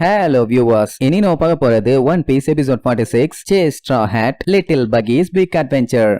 Hello viewers இனி நம்ம பார்க்க போறது One Piece episode forty six say straw hat little பகீஸ் big adventure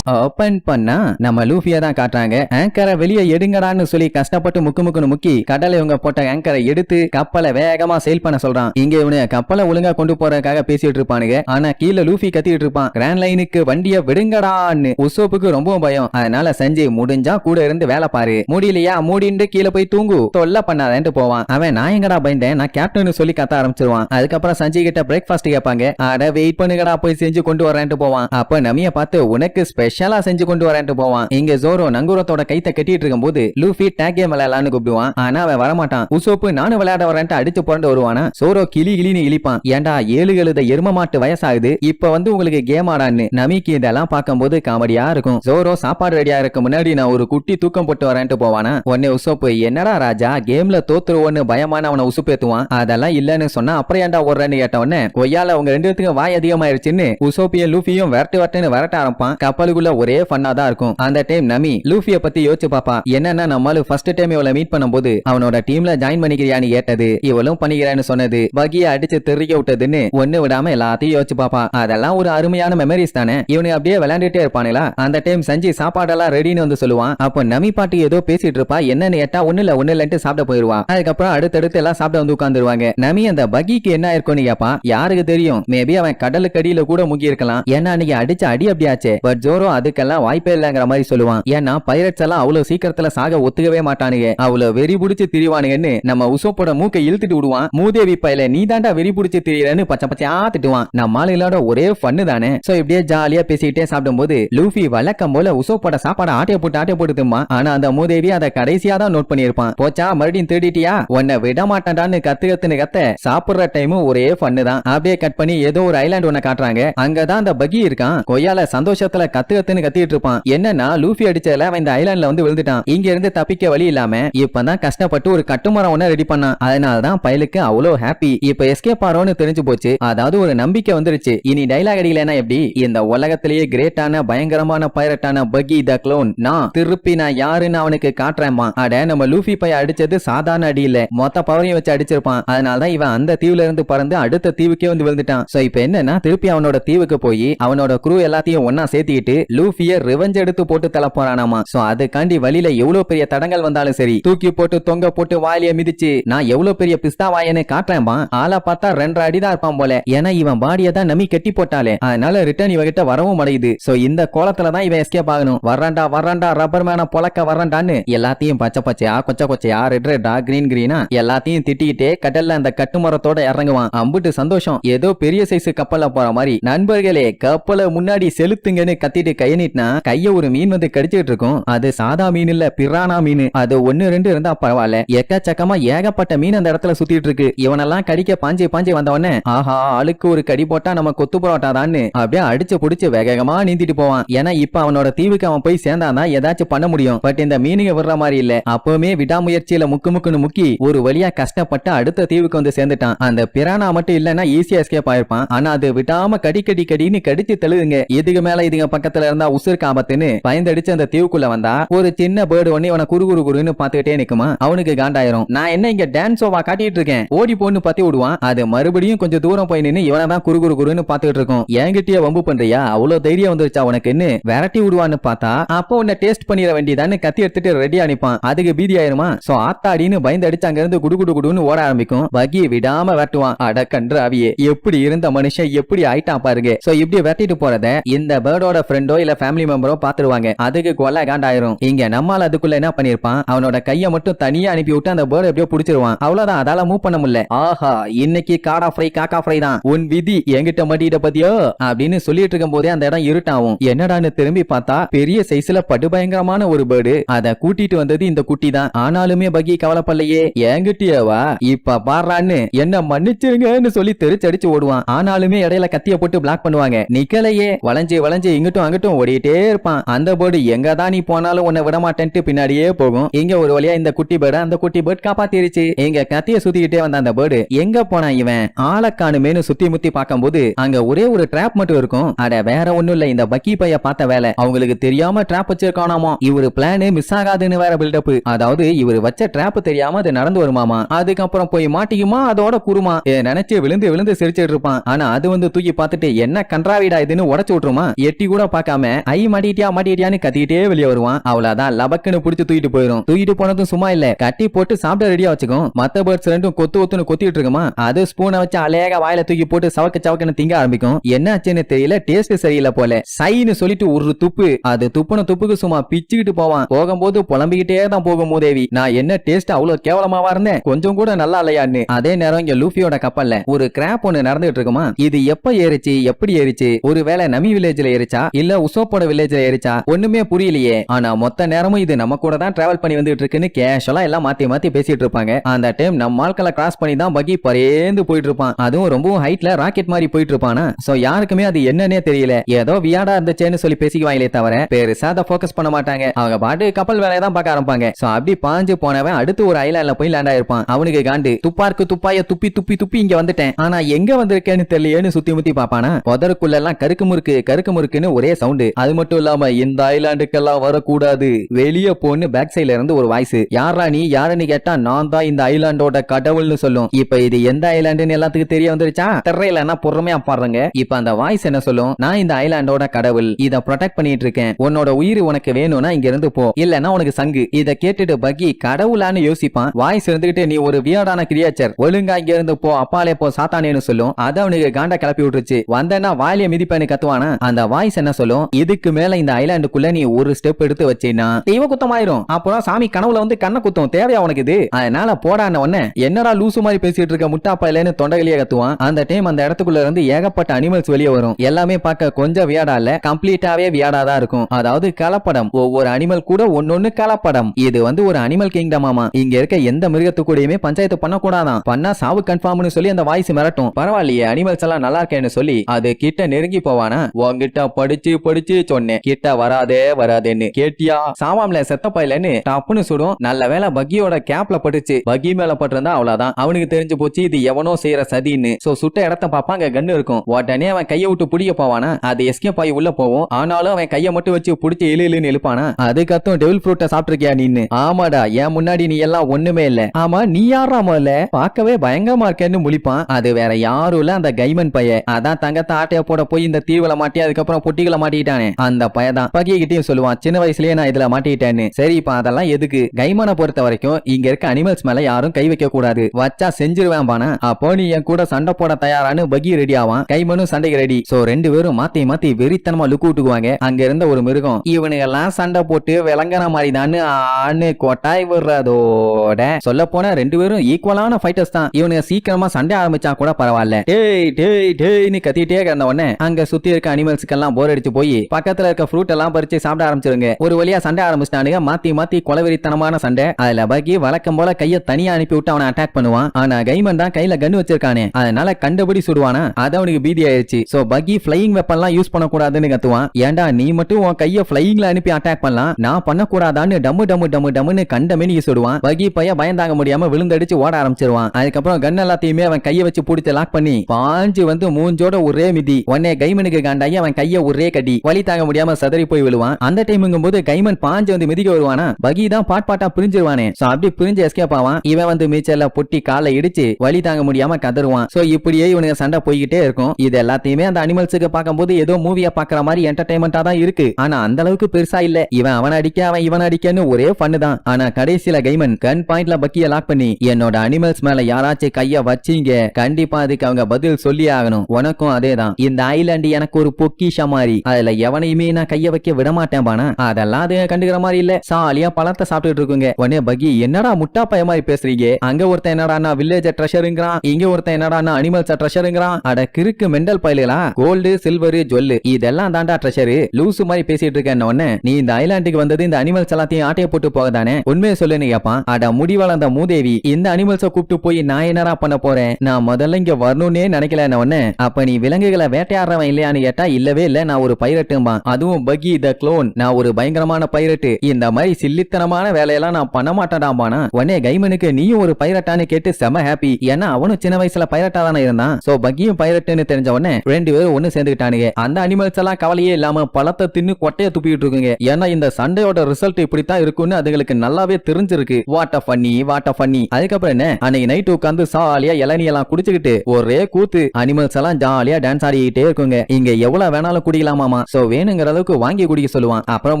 open பண்ணா நம்ம லூஃபியா தான் காட்டுறாங்க. ஆங்கரை வெளியே எடுங்கடான்னு சொல்லி கஷ்டப்பட்டு முக்கு முக்குன்னு முக்கி கடலை இவங்க போட்ட ஆங்கரை எடுத்து கப்பலை வேகமா சேல் பண்ண சொல்றான். இங்க இவனு கப்பலை ஒழுங்கா கொண்டு போறதுக்காக பேசிட்டு இருப்பானுங்க. ஆனா கீழே லூஃபி கத்திட்டு இருப்பான். கிராண்ட் லைனுக்கு வண்டிய விடுங்கடான்னு உசோப்புக்கு ரொம்பவும் பயம். அதனால சஞ்சய் முடிஞ்சா கூட இருந்து வேலை பாரு. முடியலையா மூடிண்டு கீழே போய் தூங்கு. தொல்லை பண்ணாதேன்ட்டு போவான். அவன் நான் எங்கடா பயந்தேன்? நான் கேப்டன் சொல்லி கத்த ஆரம்பிச்சிருவான். அதுக்கப்புறம் சஞ்சய் கிட்ட பிரேக்ஃபாஸ்ட் கேட்பாங்க. அட வெயிட் பண்ணுங்கடா போய் செஞ்சு கொண்டு வரேன்ட்டு போவான். அப்ப நமிய பார்த்து உனக்கு ஸ்பெஷல் செஞ்சு கொண்டு வரேன்ட்டு போவான். இங்க ஜோரோ நங்குரத்தோட கைத்த கட்டிட்டு இருக்கும்போது லூஃபி டேக் கேம் விளையாடலான்னு கூப்பிடுவான். ஆனா அவன் வரமாட்டான். உசோப்பு நானும் விளையாட வரேன்ட்டு அடிச்சு புரண்டு வருவானா? சோரோ கிளி கிளின்னு இழிப்பான். ஏன்டா ஏழு எழுத எரும மாட்டு வயசாகுது? இப்ப வந்து உங்களுக்கு கேம் ஆடான்னு நமிக்கு இதெல்லாம் பார்க்கும்போது காமெடியா இருக்கும். ஜோரோ சாப்பாடு ரெடியா இருக்க முன்னாடி நான் ஒரு குட்டி தூக்கம் போட்டு வரேன்ட்டு போவானா? உடனே உசோப்பு என்னடா ராஜா கேம்ல தோத்துருவோன்னு பயமான அவனை உசுப்பேத்துவான். அதெல்லாம் இல்லன்னு சொன்னா அப்புறம் ஏன்டா ஓடுறேன்னு கேட்ட உடனே கொய்யால உங்க ரெண்டு பேத்துக்கும் வாய் அதிகமாயிருச்சுன்னு உசோப்பியும் லூஃபியும் விரட்டு வரட்டுன்னு விரட்ட ஆரம்பிப்பான். கப்பலுக்குள்ள ஒரே ஃபன்னா தான் இருக்கும். அந்த டைம் நமி லூஃபிய பத்தி யோசிச்சு பாப்பா. என்னன்னா நம்மளு ஃபர்ஸ்ட் டைம் இவளை மீட் பண்ணும்போது அவனோட டீம்ல ஜாயின் பண்ணிக்கிறியான்னு கேட்டது. இவளும் பண்ணிக்கிறான்னு சொன்னது. பகிய அடிச்சு தெறிக்க விட்டதுன்னு ஒண்ணு விடாம எல்லாத்தையும் யோசிச்சு பாப்பா. அதெல்லாம் ஒரு அருமையான மெமரிஸ் தானே. இவனு அப்படியே விளையாண்டுட்டே இருப்பானுங்களா? அந்த டைம் சஞ்சய் சாப்பாடெல்லாம் ரெடின்னு வந்து சொல்லுவான். அப்போ நமி பாட்டி ஏதோ பேசிட்டு இருப்பா. என்னன்னு கேட்டா ஒண்ணு இல்ல ஒண்ணு இல்லன்ட்டு சாப்பிட போயிருவான் அதுக்கப்புறம் அடுத்தடுத்து எல்லாம் சாப்பிட வந்து உட்காந்துருவாங்க நமி அந்த பகிக்கு என்ன இருக்கும்னு கேப்பா. யாருக்கு தெரியும்? மேபி அவன் கடலுக்கு அடியில கூட முங்கி இருக்கலாம் ஏன்னா அன்னைக்கு அடிச்ச அடி அப்படியாச்சு. பட் ஜோரோ அதுக்கெல்லாம் வாய்ப்பே இல்லங்கிற மாதிரி சொல்லுவான். ஏன்னா பைரட்ஸ் எல்லாம் அவ்வளவு சீக்கிரத்துல சாக ஒத்துக்கவே மாட்டானுங்க. அவ்வளவு வெறி புடிச்சு திரிவானுங்கன்னு நம்ம உசோப்போட மூக்கை இழுத்துட்டு விடுவான். மூதேவி பையில நீ தாண்டா வெறி புடிச்சு திரியறன்னு பச்சை பச்சையா திட்டுவான். நம்ம ஆளுகளோட ஒரே ஃபன்னு தானே. சோ இப்படியே ஜாலியா பேசிக்கிட்டே சாப்பிடும்போது லூஃபி வழக்கம் போல உசோப்போட சாப்பாடு ஆட்டைய போட்டு ஆட்டைய போட்டு ஆனா அந்த மூதேவி அதை கடைசியா தான் நோட் பண்ணிருப்பான் போச்சா மறுபடியும் திருடிட்டியா? உன்னை விட மாட்டான்டான்னு கத்து கத்துன்னு கத்த சாப்பிடுற டைமும் ஒரே ஃபன்னு தான். அப்படியே கட் பண்ணி ஏதோ ஒரு ஐலாண்ட் ஒன்ன காட்டுறாங்க. அங்கதான் அந்த பகி இருக்கான். கொய்யால சந்தோஷத்துல கத்து கத்துன்னு கத்திட்டு இருப்பான். என்னன்னா லூஃபி அடிச்சதுல அவன் இந்த ஐலாண்ட்ல வந்து விழுந்துட்டான். இங்க இருந்து தப்பிக்க வழி இல்லாம இப்பதான் கஷ்டப்பட்டு ஒரு கட்டுமரம் ஒண்ணு ரெடி பண்ணான். அதனாலதான் பயலுக்கு அவ்வளவு ஹாப்பி இப்ப எஸ்கேப் ஆறோன்னு தெரிஞ்சு போச்சு. அதாவது ஒரு நம்பிக்கை வந்துருச்சு. இனி டைலாக் அடிக்கலனா எப்படி? இந்த உலகத்திலேயே கிரேட்டான பயங்கரமான பைரட்டான பகி த க்ளோன் நான் திருப்பி நான் யாருன்னு அவனுக்கு காட்டுறேமா அட நம்ம லூஃபி பைய அடிச்சது சாதாரண அடி இல்ல. மொத்த பவரையும் வச்சு அடிச்சிருப்பான். அதனாலதான் இவன் அந்த தீவுல இருந்து பறந்து அடுத்த தீவுக்கே வந்து விழுந்துட்டான். சோ இப்ப என்னன்னா திருப்பி அவனோட தீவுக்கு போய் அவனோட குரூ எல்லாத்தையும் ஒன்னா சேர்த்திக்கிட்டு லூஃபிய ரிவெஞ்ச் எடுத்து போட்டு தள்ள போறானாமா சோ அதுக்காண்டி வழியில எவ்வளவு பெரிய தடங்கள் வந்தாலும் சரி தூக்கி போட்டு தொங்க போட்டு வாலிய மிதிச்சு நான் எவ்வளவு பெரிய பிஸ்தா வாயன்னு காட்டுறேன்பா. ஆளா பார்த்தா ரெண்டரை அடிதான் இருப்பான் போல. ஏன்னா இவன் பாடியை தான் நம்பி கட்டி போட்டாலே. அதனால ரிட்டர்ன் இவகிட்ட வரவும் அடையுது சோ இந்த கோலத்துல தான் இவன் எஸ்கேப் ஆகணும். வர்றான்டா வர்றான்டா ரப்பர் மேன பொழக்க வர்றான்டான்னு எல்லாத்தையும் பச்சை பச்சையா கொச்சை கொச்சையா ரெட் ரெட்டா கிரீன் கிரீனா எல்லாத்தையும் திட்டிக்கிட்டே கடல்ல அந்த கட்டுமரத்தோட இறங்குவான். அம்புட்டு சந்தோஷம். ஏதோ பெரிய சைஸ் கப்பல்ல போற மாதிரி. நண்பர்களே கப்பலை முன்னாடி செலுத்துங்கன்னு கத்திட்டு கைய நீட்டினா கைய ஒரு மீன் வந்து கடிச்சிட்டு இருக்கும் அது சாதா மீன் இல்ல பிரானா மீன். அது ஒன்னு ரெண்டு இருந்தா பரவாயில்ல. எக்கச்சக்கமா ஏகப்பட்ட மீன் அந்த இடத்துல சுத்திட்டு இருக்கு இவனெல்லாம் கடிக்க பாஞ்சு பாஞ்சு வந்தவொடனே ஆஹா ஆளுக்கு ஒரு கடி போட்டா நம்ம கொத்து புரோட்டாதான்னு அப்படியே அடிச்சு புடிச்சு வேகமா நீந்திட்டு போவான். ஏன்னா இப்ப அவனோட தீவுக்கு அவன் போய் சேர்ந்தாதான் ஏதாச்சும் பண்ண முடியும். பட் இந்த மீனுங்க விடுற மாதிரி இல்ல. அப்பவுமே விடாமுயற்சியில முக்கு முக்குன்னு முக்கி ஒரு வழியா கஷ்டப்பட்டு அடுத்த தீவுக்கு வந்து சேர்ந்துட்டான். அந்த பிரானா மட்டும் இல்லன்னா ஈஸியா எஸ்கேப் ஆயிருப்பான். ஆனா அது விடாம கடி கடி கடின்னு கடிச்சு தெழுதுங்க இதுக்கு மேல இதுங்க பக்கத்துல இருந்தா உசுர் காமத்துன்னு பயந்தடிச்சு அந்த தீவுக்குள்ள வந்தா ஒரு சின்ன பேர்டு ஒண்ணு இவனை குறு குறு குருன்னு பாத்துக்கிட்டே நிக்குமா? அவனுக்கு காண்டாயிரும். நான் என்ன இங்க டான்ஸ் ஓவா காட்டிட்டு இருக்கேன்? ஓடி போன்னு பத்தி விடுவான். அது மறுபடியும் கொஞ்சம் தூரம் போய் நின்னு இவனை தான் குறு குறு குருன்னு பாத்துக்கிட்டு இருக்கும். என்கிட்டயே வம்பு பண்றியா? அவ்வளவு தைரியம் வந்துருச்சா உனக்குன்னு? விரட்டி விடுவான்னு பார்த்தா அப்போ உன்னை டேஸ்ட் பண்ணிட வேண்டியதான்னு கத்தி எடுத்துட்டு ரெடி அனுப்பான் அதுக்கு பீதி ஆயிருமா? சோ ஆத்தாடின்னு பயந்து அடிச்சு அங்க இருந்து குடு குடு குடுன்னு ஓட ஆரம்பிக்கும். வகியை விடாம வெட்டுவான் அட கன்று அவியே எப்படி இருந்த மனுஷன் எப்படி ஆயிட்டான் பாருங்க. சோ இப்படி வெட்டிட்டு போறத இந்த பேர்டோட ஃப்ரெண்டோ இல்ல ஃபேமிலி மெம்பரோ பாத்துருவாங்க அதுக்கு கொலை காண்டாயிரும். இங்க நம்மால் அதுக்குள்ள என்ன பண்ணிருப்பான்? அவனோட கைய மட்டும் தனியா அனுப்பி விட்டு அந்த பேர்டு எப்படியோ புடிச்சிருவான். அவ்வளவுதான். அதால மூவ் பண்ண முடியல. ஆஹா இன்னைக்கு காடா ஃப்ரை காக்கா ஃப்ரை தான். உன் விதி என்கிட்ட மாட்டிட்ட பத்தியோ? அப்படின்னு சொல்லிட்டு இருக்கும் போதே அந்த இடம் இருட்டாவும் என்னடான்னு திரும்பி பார்த்தா பெரிய சைஸ்ல படுபயங்கரமான ஒரு பேர்டு அத கூட்டிட்டு வந்தது இந்த குட்டி தான். ஆனாலுமே பகி கவலைப்படலையே. என்கிட்டயேவா இப்ப பாடுறான்னு என்ன மன்னிச்சிருங்கன்னு சொல்லி தெரிச்சடிச்சு ஓடுவான். ஆனாலுமே இடையில கத்திய போட்டு பிளாக் பண்ணுவாங்க. நிக்கலையே. வளைஞ்சு வளைஞ்சு இங்கிட்டும் அங்கிட்டும் மட்டும் ஓடிட்டே இருப்பான். அந்த பேர்டு எங்க தான் நீ போனாலும் உன்னை விட மாட்டேன்ட்டு பின்னாடியே போகும். இங்க ஒரு வழியா இந்த குட்டி பேர்டு அந்த குட்டி பேர்டு காப்பாத்திருச்சு. எங்க கத்திய சுத்திக்கிட்டே வந்த அந்த பேர்டு எங்க போனா இவன்? ஆளக்கானுமேனு சுத்தி முத்தி பார்க்கும்போது அங்க ஒரே ஒரு ட்ராப் மட்டும் இருக்கும். அட வேற ஒண்ணும் இல்ல. இந்த பக்கி பைய பார்த்த வேலை. அவங்களுக்கு தெரியாம டிராப் வச்சிருக்கானாமா? இவரு பிளானு மிஸ் ஆகாதுன்னு வேற பில்டப் அதாவது இவரு வச்ச ட்ராப் தெரியாம அது நடந்து வருமாமா? அதுக்கப்புறம் போய் மாட்டிக்குமா? அதோட குருமா நினைச்சு விழுந்து விழுந்து சிரிச்சிட்டு இருப்பான். ஆனா அது வந்து தூக்கி பார்த்துட்டு என்ன கன்றாவிடா இதுன்னு உடச்சு விட்டுருமா? எட்டி கூட பார்க்காம பார்க்காம ஐ மாட்டிட்டியா மாட்டிட்டியான்னு கத்திக்கிட்டே வெளியே வருவான். அவ்வளவுதான். லபக்குன்னு புடிச்சு தூக்கிட்டு போயிரும். தூக்கிட்டு போனதும் சும்மா இல்ல. கட்டி போட்டு சாப்பிட ரெடியா வச்சுக்கும். மத்த பேர்ட்ஸ் ரெண்டும் கொத்து கொத்துன்னு கொத்திட்டு இருக்குமா? அது ஸ்பூனை வச்சு அழகா வாயில தூக்கி போட்டு சவக்க சவக்கன்னு திங்க ஆரம்பிக்கும். என்ன ஆச்சுன்னு தெரியல. டேஸ்ட் சரியில்லை போல. சைன்னு சொல்லிட்டு ஒரு துப்பு. அது துப்புன துப்புக்கு சும்மா பிச்சுக்கிட்டு போவான். போகும்போது புலம்பிக்கிட்டே தான் போகும் மூதேவி. நான் என்ன டேஸ்ட் அவ்வளவு கேவலமாவா இருந்தேன்? கொஞ்சம் கூட நல்லா இல்லையான்னு. அதே நேரம் இங்க லூஃபியோட கப்பல்ல ஒரு கிராப் ஒண்ணு நடந்துட்டு இருக்குமா? இது எப்ப ஏறிச்சு? எப்படி ஏறிச்சு? ஒருவேளை நமி வில்லேஜ்ல ஏறிச்சா? இல்ல உசோப்போட வில்லேஜ்ல ஏறிச்சா? ஒண்ணுமே புரியலையே. ஆனா மொத்த நேரமும் இது நம்ம கூட தான் டிராவல் பண்ணி வந்துட்டு இருக்குன்னு கேஷுவலா எல்லாம் மாத்தி மாத்தி பேசிட்டு இருப்பாங்க. அந்த டைம் நம்ம ஆட்களை கிராஸ் பண்ணி தான் பகி பரேந்து போயிட்டு இருப்பான். அதுவும் ரொம்பவும் ஹைட்ல ராக்கெட் மாதிரி போயிட்டு இருப்பானா? சோ யாருக்குமே அது என்னன்னே தெரியல. ஏதோ வியாடா இருந்துச்சேன்னு சொல்லி பேசிக்குவாங்களே தவிர பெருசா அதை ஃபோக்கஸ் பண்ண மாட்டாங்க. அவங்க பாட்டு கப்பல் வேலையை தான் பார்க்க ஆரம்பிப்பாங்க. சோ அப்படி பாஞ்சு போனவன் அடுத்து ஒரு ஐலாண்ட்ல போய் லேண்ட் ஆயிருப்பான். அவனுக்கு காண்டு துப்பாருக்கு துப்பாய துப்பி துப்பி துப்பி இங்க வந்துட்டேன். ஆனா எங்க வந்திருக்கேன்னு தெரியலையேன்னு சுத்தி முத்தி பாப்பானா புதருக்குள்ள எல்லாம் கருக்கு முறுக்கு கருக்கு முறுக்குன்னு ஒரே சவுண்ட் அது மட்டும் இல்லாம இந்த ஐலாண்டுக்கெல்லாம் வரக்கூடாது. வெளியே போன்னு பேக் சைடுல இருந்து ஒரு வாய்ஸ் யாரா நீ? யாருன்னு கேட்டா நான் தான் இந்த ஐலாண்டோட கடவுள்னு சொல்லும். இப்ப இது எந்த ஐலாண்டுன்னு எல்லாத்துக்கும் தெரிய வந்துருச்சா? தெரியலன்னா பொறுமையா பாருங்க. இப்ப அந்த வாய்ஸ் என்ன சொல்லும்? நான் இந்த ஐலாண்டோட கடவுள். இத ப்ரொடெக்ட் பண்ணிட்டு இருக்கேன். உன்னோட உயிர் உனக்கு வேணும்னா இங்க இருந்து போ. இல்லன்னா உனக்கு சங்கு. இத கேட்டுட்டு பகி கடவுளான்னு யோசிப்பான். வாய்ஸ் இருந்துகிட்டு நீ ஒரு வியாடான கிரியேச்சர் ஒழுங்கா இங்க இருந்து போ. அப்பாலே போ. சாத்தானேன்னு சொல்லும். அத அவனுக்கு காண்டா கிளப்பி விட்டுருச்சு. வந்தேன்னா வாலிய மிதிப்பேன்னு கத்துவானா? அந்த வாய்ஸ் என்ன சொல்லும்? இதுக்கு மேல இந்த ஐலாண்டுக்குள்ள நீ ஒரு ஸ்டெப் எடுத்து வச்சீன்னா தெய்வ குத்தமாயிரும். அப்புறம் சாமி கனவுல வந்து கண்ணை குத்தம். தேவையா உனக்கு இது? அதனால போடான உடனே என்னடா லூசு மாதிரி பேசிட்டு இருக்க முட்டாப்பா இல்லன்னு தொண்டகலியே கத்துவான். அந்த டைம் அந்த இடத்துக்குள்ள இருந்து ஏகப்பட்ட அனிமல்ஸ் வெளியே வரும். எல்லாமே பார்க்க கொஞ்சம் வியாடா இல்ல கம்ப்ளீட்டாவே வியாடா தான் இருக்கும். அதாவது கலப்படம். ஒவ்வொரு அனிமல் கூட ஒன்னொன்னு கலப்படம். இது வந்து ஒரு அனிமல் கிங்டம் ஆமா. இங்க இருக்க எந்த மிருகத்து கூடயுமே பஞ்சாயத்து பண்ணக்கூடாதான். பண்ணா சாவு கன்ஃபார்ம்னு சொல்லி அந்த வாய்ஸ் மிரட்டும். பரவாயில்லையே அனிமல்ஸ் எல்லாம் நல்லா இருக்கேன்னு சொல்லி அது கிட்ட நெருங்கி போவானா? உங்ககிட்ட படிச்சு படிச்சு சொன்னேன். கிட்ட வராதே வராதேன்னு. கேட்டியா? சாமாம்ல செத்த பையலன்னு டப்புன்னு சுடும் நல்ல வேளை பகியோட கேப்ல பட்டுச்சு. பகி மேல பட்டிருந்தா அவ்வளவுதான். அவனுக்கு தெரிஞ்சு போச்சு இது எவனோ செய்யற சதின்னு. சோ சுட்ட இடத்த பாப்பா அங்க கண்ணு இருக்கும். உடனே அவன் கையை விட்டு புடிய போவானா? அது எஸ்கேப் ஆகி உள்ள போவோம். ஆனாலும் அவன் கையை மட்டும் வச்சு பிடிச்சி இழு இழுன்னு இழுப்பானா? அதுக்கத்தும் டெவில் ஃப்ரூட்டை சாப்பிட்டுருக்கியா நீன்னு ஆமாடா என் முன்னாடி நீ எல்லாம் ஒண்ணுமே இல்ல. ஆமா நீ யாரா முதல்ல? பார்க்கவே பயங்கரமா இருக்கேன்னு முழிப்பான். அது வேற யாரும் இல்ல அந்த கைமன் பைய அதான் தங்கத்தை ஆட்டைய போட போய் இந்த தீவுல மாட்டி அதுக்கப்புறம் பொட்டிகளை மாட்டி மாட்டிக்கிட்டானே அந்த பையதான் பகிக்கிட்டையும் சொல்லுவான் சின்ன வயசுலயே நான் இதுல மாட்டிக்கிட்டேன்னு. சரி இப்ப அதெல்லாம் எதுக்கு? கைமனை பொறுத்த வரைக்கும் இங்க இருக்க அனிமல்ஸ் மேல யாரும் கை வைக்க கூடாது. வச்சா செஞ்சிருவேன் பானா. அப்போ நீ என் கூட சண்டை போட தயாரான்னு பகி ரெடி ஆவான். கைமனும் சண்டைக்கு ரெடி சோ ரெண்டு பேரும் மாத்தி மாத்தி வெறித்தனமா லுக்கு விட்டுக்குவாங்க அங்க இருந்த ஒரு மிருகம் இவனுங்க எல்லாம் சண்டை போட்டு விளங்கன மாதிரி தான் ஆணு கொட்டாய் விடுறதோட சொல்ல போனா ரெண்டு பேரும் ஈக்குவலான ஃபைட்டர்ஸ் தான். இவனுங்க சீக்கிரமா சண்டை ஆரம்பிச்சா கூட பரவாயில்ல. டேய் டேய் டேய்னு கத்திட்டே கிடந்த உடனே அங்க சுத்தி இருக்க அனிமல்ஸ்க்கு எல்லாம் போர் அடிச்சு போய் பக்கத்துல இருக்க ஃப்ரூட் எல்லாம் பறிச்சு சாப்பிட ஆரம்பிச்சிருங்க. ஒரு வழியா சண்டை ஆரம்பிச்சிட்டானுங்க. மாத்தி மாத்தி கொலவெறித்தனமான சண்டை. அதுல பகி வழக்கம் போல கைய தனியா அனுப்பி விட்டு அவனை அட்டாக் பண்ணுவான். ஆனா கைமன் தான் கையில கன் வச்சிருக்கானே. அதனால கண்டபடி சுடுவானா? அது அவனுக்கு பீதி ஆயிடுச்சு சோ பகி பிளையிங் வெப்பன் எல்லாம் யூஸ் பண்ணக்கூடாதுன்னு கத்துவான். ஏன்டா நீ மட்டும் உன் கைய பிளையிங்ல அனுப்பி அட்டாக் பண்ணலாம்? நான் பண்ணக்கூடாதான்னு டம்மு டம்மு டம்மு டம்முன்னு கண்ட மேனிக்கு சுடுவான். பகி பைய பயந்தாங்க முடியாம விழுந்தடிச்சு ஓட ஆரம்பிச்சிருவான். அதுக்கப்புறம் கன் எல்லாத்தையுமே அவன் கையை வச்சு பிடிச்சு லாக் பண்ணி பாஞ்சு வந்து மூஞ்சோட ஒரே மிதி. உடனே கைமனுக்கு காண்டாயி அவன் கைய ஒரே கடி வழி தாங்க முடியாம சதறி போய் விழுவான். அந்த டைமுங்கும் போது கைமன் பாஞ்சு வந்து மிதிக்க வருவானா பகி தான் பாட் பாட்டா புரிஞ்சிருவானே. சோ அப்படி புரிஞ்சு எஸ்கேப் ஆவான். இவன் வந்து மீச்சல்ல பொட்டி காலை இடிச்சு வழி தாங்க முடியாம கதருவான் சோ இப்படியே இவனுக்கு சண்டை போய்கிட்டே இருக்கும். இது எல்லாத்தையுமே அந்த அனிமல்ஸுக்கு பார்க்கும்போது ஏதோ மூவியா பாக்குற மாதிரி என்டர்டைன்மெண்டா தான் இருக்கு. ஆனா அந்த அளவுக்கு பெருசா இல்ல. இவன் அவன் அடிக்க அவன் இவன் அடிக்கன்னு ஒரே ஃபன்னு தான். ஆனா கடைசியில கைமன் கன் பாயிண்ட்ல பக்கிய லாக் பண்ணி என்னோட அனிமல்ஸ் மேல யாராச்சும் கைய வச்சீங்க. கண்டிப்பா அதுக்கு அவங்க பதில் சொல்லி ஆகணும். உனக்கும் அதேதான். இந்த ஐலாண்டு எனக்கு ஒரு பொக்கிஷா மாதிரி. அதுல எவனையுமே நான் கைய வைக்க விட மாட்டேன் பானா. அதெல்லாம் அது கண்டுக்கிற மாதிரி இல்ல. சாலியா பழத்தை சாப்பிட்டுட்டு இருக்குங்க. உடனே பகி என்னடா முட்டா பைய மாதிரி பேசுறீங்க? அங்க ஒருத்தன் என்னடா வில்லேஜ் ட்ரெஷருங்கிறான் இங்க ஒருத்தன் என்னடா அனிமல்ஸ் ட்ரெஷருங்கிறான் அட கிறுக்கு மெண்டல் பயலுகளா? கோல்டு சில்வர் ஜொல்லு இதெல்லாம் தாண்டா ட்ரெஷரு லூசு மாதிரி பேசிட்டு இருக்கேன் உடனே நீ இந்த ஐலாண்டுக்கு வந்தது இந்த அனிமல்ஸ் எல்லாத்தையும் ஆட்டைய போட்டு போகதானே உண்மையை சொல்லுன்னு கேப்பான் அட முடி வளர்ந்த மூதேவி இந்த அனிமல்ஸ கூப்பிட்டு போய் நான் என்னடா பண்ண போறேன்? நான் முதல்ல இங்க வரணும்னே நினைக்கல உடனே அப்ப நீ விலங்குகளை வேட்டையாடுறவன் இல்லையான்னு கேட்டா இல்லவே இல்ல. நான் ஒரு பய பைரட்டும்பா அதுவும் பகி த க்ளோன். நான் ஒரு பயங்கரமான பைரட்டு இந்த மாதிரி சில்லித்தனமான வேலையெல்லாம் நான் பண்ண மாட்டேடாமானா உடனே கைமனுக்கு நீயும் ஒரு பைரட்டான்னு கேட்டு செம ஹாப்பி ஏன்னா அவனும் சின்ன வயசுல பைரட்டா தானே இருந்தான். சோ பகியும் பைரட்டுன்னு தெரிஞ்ச உடனே ரெண்டு பேரும் ஒண்ணு சேர்ந்துக்கிட்டானுங்க. அந்த அனிமல்ஸ் எல்லாம் கவலையே இல்லாம பழத்தை தின்னு கொட்டைய துப்பிட்டு இருக்குங்க. ஏன்னா இந்த சண்டையோட ரிசல்ட் இப்படித்தான் இருக்கும்னு அதுங்களுக்கு நல்லாவே தெரிஞ்சிருக்கு. வாட்ட ஃபன்னி வாட்ட ஃபன்னி அதுக்கப்புறம் என்ன? அன்னைக்கு நைட் உட்காந்து சாலியா இளநீ எல்லாம் குடிச்சுக்கிட்டு ஒரே கூத்து. அனிமல்ஸ் எல்லாம் ஜாலியா டான்ஸ் ஆடிக்கிட்டே இருக்குங்க. இங்க எவ்வளவு வேணாலும் குடிக்கலாமாமா? சோ வேணுங்கிற அளவுக்கு வாங்கி குடிக்க சொல்லுவான். அப்புறம்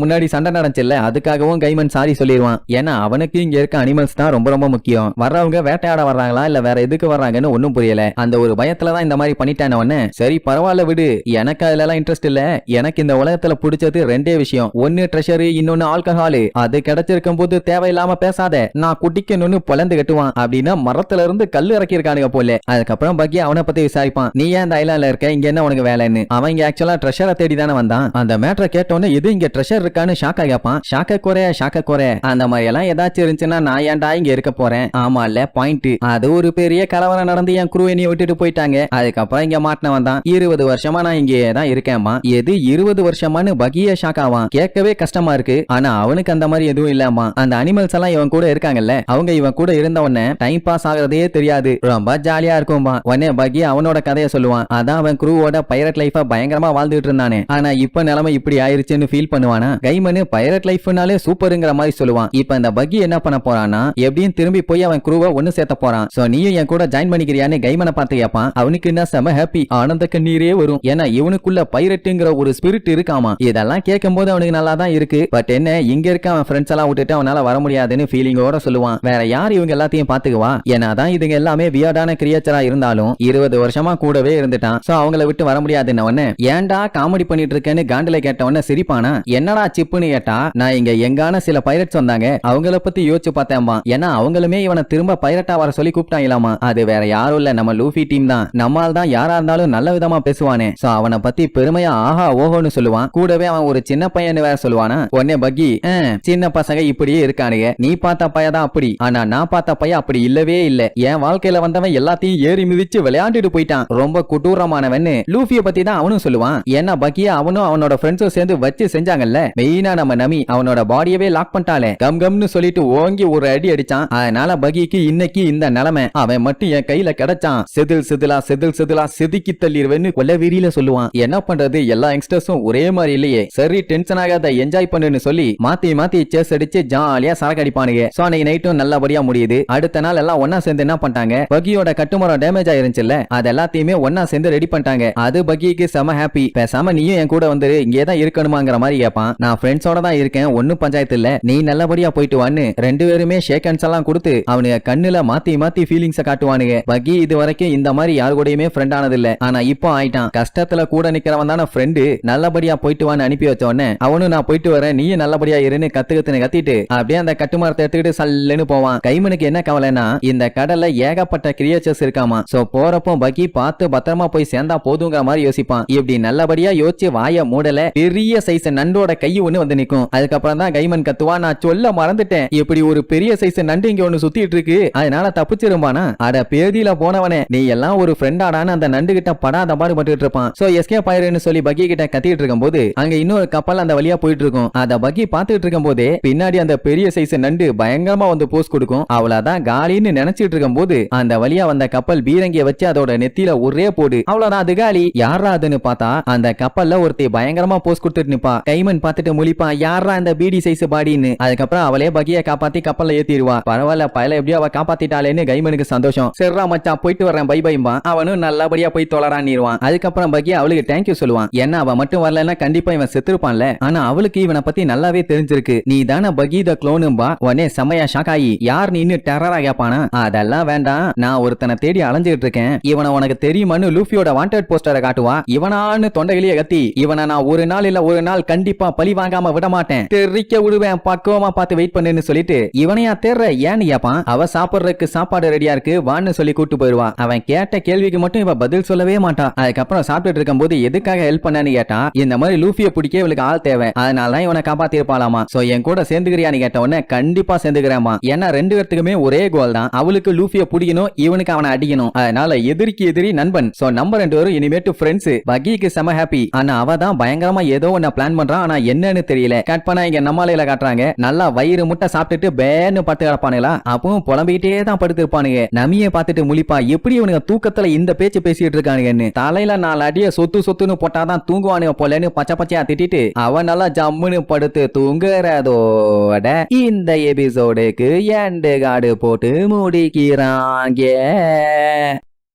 முன்னாடி சண்டை நடந்துச்சுல்ல அதுக்காகவும் கைமன் சாரி சொல்லிடுவான். ஏன்னா அவனுக்கு இங்க இருக்க அனிமல்ஸ் தான் ரொம்ப ரொம்ப முக்கியம். வர்றவங்க வேட்டையாட வர்றாங்களா இல்ல வேற எதுக்கு வர்றாங்கன்னு ஒண்ணும் புரியல. அந்த ஒரு பயத்துல தான் இந்த மாதிரி பண்ணிட்டான உடனே சரி பரவாயில்ல விடு. எனக்கு அதுல எல்லாம் இன்ட்ரெஸ்ட் இல்ல. எனக்கு இந்த உலகத்துல பிடிச்சது ரெண்டே விஷயம். ஒன்னு ட்ரெஷரு இன்னொன்னு ஆல்கஹாலு அது கிடைச்சிருக்கும் போது தேவையில்லாம பேசாத. நான் குடிக்கணும்னு பொலந்து கட்டுவான். அப்படின்னா மரத்துல இருந்து கல்லு இறக்கி இருக்கானுங்க போல. அதுக்கப்புறம் பக்கி அவனை பத்தி விசாரிப்பான். நீ ஏன் இந்த ஐலாண்ட்ல இருக்க? இங்க என்ன உனக்கு வேலைன்னு? அவன் இங்க ஆக்சுவலா ட்ரெஷரை தேடி தானே வந்தான். அந்த மேட்டரை கேட்டோன்னே இது இங்க ட்ரெஷர் இருக்கான்னு ஷாக்கா கேட்பான் ஷாக்க குறைய ஷாக்க குறை அந்த மாதிரி எல்லாம் ஏதாச்சும் இருந்துச்சுன்னா நான் ஏன்டா இங்க இருக்க போறேன்? ஆமா இல்ல பாயிண்ட் அது ஒரு பெரிய கலவரம் நடந்து என் குரு என்னைய விட்டுட்டு போயிட்டாங்க. அதுக்கப்புறம் இங்க மாட்டினவன் தான் இருபது வருஷமா நான் இங்கே தான் இருக்கேன்மா எது இருபது வருஷமான்னு பகிய ஷாக்காவான் கேட்கவே கஷ்டமா இருக்கு. ஆனா அவனுக்கு அந்த மாதிரி எதுவும் இல்லாமா அந்த அனிமல்ஸ் எல்லாம் இவன் கூட இருக்காங்கல்ல. அவங்க இவன் கூட இருந்த உடனே டைம் பாஸ் ஆகுறதே தெரியாது. ரொம்ப ஜாலியா இருக்கும்பா உடனே பகி அவனோட கதையை சொல்லுவான். அதான் அவன் குரூவோட பைரட் லைஃபா பயங்கரமா வாழ்ந்துட்டு இருந்தானே. ஆனா இப்ப நிலைமை இப்படி ஆயிருச்சுன்னு ஃபீல் பண்ணுவானா? கைமனு பைரட் லைஃப்னாலே சூப்பருங்கிற மாதிரி சொல்லுவான். இப்ப இந்த பகி என்ன பண்ண போறான்னா எப்படியும் திரும்பி போய் அவன் குரூவை ஒண்ணு சேர்த்த போறான். சோ நீயும் என் கூட ஜாயின் பண்ணிக்கிறியான்னு கைமனை பார்த்து கேட்பான் அவனுக்கு என்ன செம ஹாப்பி ஆனந்த கண்ணீரே வரும். ஏன்னா இவனுக்குள்ள பைரட்டுங்கிற ஒரு ஸ்பிரிட் இருக்காமா இதெல்லாம் கேட்கும் போது அவனுக்கு நல்லா தான் இருக்கு. பட் என்ன இங்க இருக்க அவன் ஃப்ரெண்ட்ஸ் எல்லாம் விட்டுட்டு அவனால வர முடியாதுன்னு ஃபீலிங்கோட சொல்லுவான். வேற யார் இவங்க எல்லாத்தையும் பாத்துக்குவா ஏன்னாதான் இதுங்க எல்லாமே வியர்டான கிரியேச்சரா இருந்தாலும் இருபது வருஷமா கூடவே இருந்துட்டான். சோ அவங்கள விட்டு வர முடியாதுன்னு ஏன்டா காமெடி பண்ணிட்டு இருக்கேன்னு காண்டில கேட்ட உடனே சிரிப்பானா? என்னடா சிப்புன்னு கேட்டா நான் இங்க எங்கான சில பைரட்ஸ் வந்தாங்க. அவங்கள பத்தி யோசிச்சு பார்த்தேன்பா ஏன்னா அவங்களுமே இவனை திரும்ப பைரட்டா வர சொல்லி கூப்பிட்டாங்களாமா. அது வேற யாரும் இல்ல. நம்ம லூஃபி டீம் தான். நம்மால் தான் யாரா இருந்தாலும் நல்ல விதமா பேசுவானே. சோ அவனை பத்தி பெருமையா ஆஹா ஓஹோன்னு சொல்லுவான். கூடவே அவன் ஒரு சின்ன பையன் வேற சொல்லுவானா? உடனே பக்கி சின்ன பசங்க இப்படியே இருக்கானுங்க. நீ பார்த்த பையன் தான் அப்படி. ஆனா நான் பார்த்த பையன் அப்படி இல்லவே இல்ல. என் வாழ்க்கையில வந்தவன் எல்லாத்தையும் ஏறி மிதிச்சு விளையாண்டுட்டு போயிட்டான். ரொம்ப கொடூரமானவன்னு லூஃபிய பத்தி தான் அவனும் சொல்லுவான். ஏன்னா பக்கியா அவனும் அவனோட ஃப்ரெண்ட்ஸும் சேர்ந்து வச்சு செஞ்சாங்கல்ல? மெயினா நம்ம நமி அவனோட பாடியவே லாக் பண்ணிட்டாலே. கம் கம்னு சொல்லிட்டு ஓங்கி ஒரு அடி அடிச்சான். அதனால பகிக்கு இன்னைக்கு இந்த நிலைமை. அவன் மட்டும் என் கையில கிடைச்சான். செதில் செதிலா செதில் செதிலா செதுக்கி தள்ளிடுவேன்னு கொல்ல வெறியில சொல்லுவான். என்ன பண்றது? எல்லா யங்ஸ்டர்ஸும் ஒரே மாதிரி இல்லையே. சரி டென்ஷன் ஆகாத என்ஜாய் பண்ணுன்னு சொல்லி மாத்தி மாத்தி சேஸ் அடிச்சு ஜாலியா சரக்கு அடிப்பானுங்க. சோ அன்னைக்கு நைட்டும் நல்லபடியா முடியுது. அடுத்த நாள் எல்லாம் ஒன்னா சேர்ந்து என்ன பண்ணிட்டாங்க? பகியோட கட்டுமரம் டேமேஜ் ஆயிருந்துச்சுல்ல? அது எல்லாத்தையுமே ஒன்னா சேர்ந்து ரெடி பண்ணிட்டாங்க. அது பகிக்கு செம ஹாப்பி பேசாம நீயும் என் கூட வந்து இங்கே தான் இருக்கணுமாங்கிற மாதிரி கேட்பான் நான் ஃப்ரெண்ட்ஸோட தான் இருக்கேன். ஒன்னும் பஞ்சாயத்து இல்ல நீ நல்லபடியா போயிட்டு வான்னு. ரெண்டு பேருமே ஷேக் ஹேண்ட்ஸ் எல்லாம் கொடுத்து அவனுங்க கண்ணுல மாத்தி மாத்தி ஃபீலிங்ஸ காட்டுவானுங்க. பகி இது வரைக்கும் இந்த மாதிரி யாரு கூடயுமே ஃப்ரெண்ட் ஆனது இல்ல ஆனா இப்போ ஆயிட்டான். கஷ்டத்துல கூட நிக்கிறவன் தானே ஃப்ரெண்டு நல்லபடியா போயிட்டு வான்னு அனுப்பி வச்ச உடனே அவனும் நான் போயிட்டு வரேன். நீயும் நல்லபடியா இருன்னு கத்து கத்துன்னு கத்திட்டு அப்படியே அந்த கட்டுமரத்தை எடுத்துக்கிட்டு சல்லுன்னு போவான். கைமனுக்கு என்ன கவலைன்னா இந்த கடல்ல ஏகப்பட்ட கிரியேச்சர்ஸ் இருக்காமா. சோ போறப்போ பகி பார்த்து பத்திரமா போய் சேர்ந்தா போதுங்கிற மாதிரி யோசிப்பான். இப்படி நல்லபடியா யோசிச்சு வாய மூடல பெரிய சைஸ் நண்டோட கை ஒண்ணு வந்து நிக்கும். அதுக்கப்புறம் தான் கைமன் கத்துவா நான் சொல்ல மறந்துட்டேன். இப்படி ஒரு பெரிய சைஸ் நண்டு இங்க ஒண்ணு சுத்திட்டு இருக்கு. அதனால தப்பிச்சிருப்பானா அட பேதியில போனவனே நீ எல்லாம் ஒரு ஃப்ரெண்டாடான்னு அந்த நண்டு கிட்ட படாத பாடுபட்டு இருப்பான். சோ எஸ்கேப் ஆயிருன்னு சொல்லி பகி கிட்ட கத்திட்டு இருக்கும் போது அங்க இன்னொரு கப்பல் அந்த வழியா போயிட்டு இருக்கும். அத பக்கி பாத்துட்டு இருக்கும் போதே பின்னாடி அந்த பெரிய சைஸ் நண்டு பயங்கரமா வந்து போஸ் கொடுக்கும். அவ்வளவுதான் காலின்னு நினைச்சிட்டு இருக்கும் போது அந்த வழியா வந்த கப்பல் பீரங்கிய வச்சு அதோட நெத்தியில ஒரே போடு. அவ்வளவுதான் அது காலி. யாரா அதுன்னு பார்த்தா அந்த கப்பல்ல ஒருத்தி பயங்கரமா போஸ் கொடுத்துட்டு நிப்பா. கைமன் பார்த்துட்டு முழிப்பான் யாரா இந்த பீடி சைஸ் பாடின்னு? அதுக்கப்புறம் அவளே பகிய காப்பாத்தி கப்பல்ல ஏத்திடுவா. பரவாயில்ல பயல எப்படியோ அவ காப்பாத்திட்டாளேன்னு கைமனுக்கு சந்தோஷம். சரிரா மச்சான் போயிட்டு வரேன் பை பைம்பா. அவனும் நல்லபடியா போய் தொலரான்னிருவான் அதுக்கப்புறம் பகிய அவளுக்கு தேங்க்யூ சொல்லுவான். ஏன்னா அவ மட்டும் வரலன்னா கண்டிப்பா இவன் செத்துருப்பான்ல? ஆனா அவளுக்கு இவனை பத்தி நல்லாவே தெரிஞ்சிருக்கு. நீ தானே பகீத த க்ளோனும்பா உடனே செம்மையா ஷாக் ஆகி யார் நீன்னு டெரரா கேப்பானா? அதெல்லாம் வேண்டாம். நான் ஒருத்தனை தேடி அலைஞ்சிட்டு இருக்கேன். இவனை உனக்கு தெரியுமான்னு லூஃபியோட வாண்டட் போஸ்டரை காட்டுவா. இவனான்னு தொண்டையிலேயே கத்தி இவனை நான் ஒரு நாள் இல்ல ஒரு நாள் கண்டிப்பா பழி வாங்காம விட மாட்டேன் தெரிக்க விடுவேன் பக்குவமா பார்த்து வெயிட் பண்ணுன்னு சொல்லிட்டு இவனையா தேர்ற? ஏன்னு கேப்பான் அவ சாப்பிடுறதுக்கு சாப்பாடு ரெடியா இருக்கு வான்னு சொல்லி கூட்டு போயிருவான் அவன் கேட்ட கேள்விக்கு மட்டும் இவ பதில் சொல்லவே மாட்டான் அதுக்கப்புறம் சாப்பிட்டுட்டு இருக்கும்போது எதுக்காக ஹெல்ப் பண்ணான்னு கேட்டா இந்த மாதிரி லூஃபிய பிடிக்க இவளுக்கு ஆள் தேவை. அதனால தான் இவனை காப்பாத்திருப்பாளாமா. சோ என் கூட சேர்ந்துக்கிறியான்னு கேட்ட உடனே கண்டிப்பா சேர்ந்துக்கிறேமா ஏன்னா ரெண்டு பேர்த்துக்குமே ஒரே கோல் தான். அவளுக்கு லூஃபிய பிடிக்கணும் இவனுக்கு அவனை அடிக்கணும். அதனால எதிரிக்கு எதிரி நண்பன். சோ நம்ம ரெண்டு பேரும் இனிமேட்டு ஃப்ரெண்ட்ஸ் பகிக்கு செம ஹாப்பி ஆனா அவ தான் பயங்கரமா ஏதோ ஒண்ண பிளான் பண்றான் ஆனா என்னன்னு தெரியல. கட் பண்ணா இங்க நம்மாலையில காட்டுறாங்க. நல்லா வயிறு முட்டை சாப்பிட்டுட்டு பேன்னு படுத்து கிடப்பானுங்களா? அப்பவும் புலம்பிக்கிட்டே தான் படுத்து இருப்பானுங்க நமியை பார்த்துட்டு முழிப்பா எப்படி இவனுங்க தூக்கத்துல இந்த பேச்சு பேசிட்டு இருக்கானுங்கன்னு. தலையில நாலு அடிய சொத்து சொத்துன்னு போட்டாதான் தூங்குவானுங்க போலன்னு பச்சை பச்சையா திட்டிட்டு அவன் நல்லா ஜம்முன்னு படுத்து தூங்குறதோட இந்த எபிசோடுக்கு எண்டு காடு போட்டு முடிக்கிறாங்க.